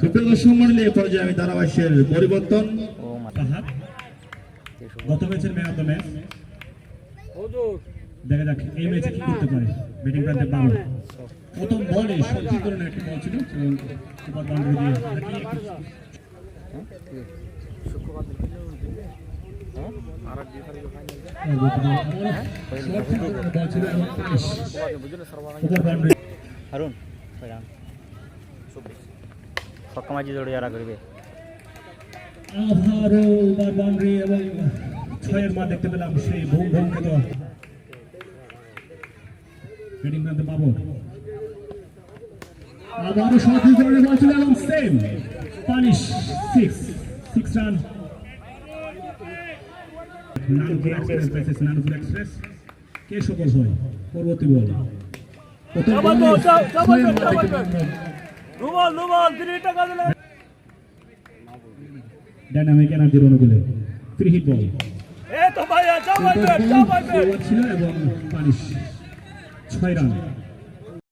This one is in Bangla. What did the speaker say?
সুপ্রিয় এ পর্যায়ে আমি ধারাভাষ্যের পরিবর্তন। গত ম্যাচের ম্যান অফ দ্য ম্যাচ। দেখা যাক এই ম্যাচে কি করতে পারে। ব্যাটিং প্রান্তে বাবু প্রথম বলে সজ্জীকরণের একটা বল ছিল? সুপার বাউন্ডারি দিয়ে হ্যাঁ। Super boundary. হারুন ছক্কা মাঝি জোড়ে যারা করবে আবারও ওভার বাউন্ডারি এবং ছয়ের মা দেখতে পেলাম সেই ভৌম ভৌম ব্যাটিং প্রান্তে বাবর আবারও সঠিকরণে বল ছিল এবং সেম punish six six run Nanpur express versus Nanpur express কে সফল হয় পরবর্তী বল প্রথম চাপাই বলে রুমাল রুমাল টাকা ডাইনামিক এনার্জির অনুকূলে ফ্রি হিট বল এ তো ভাইয়া চাপাই বেট চাপাই বেট ছিল এবং পানিশ। ছয় রান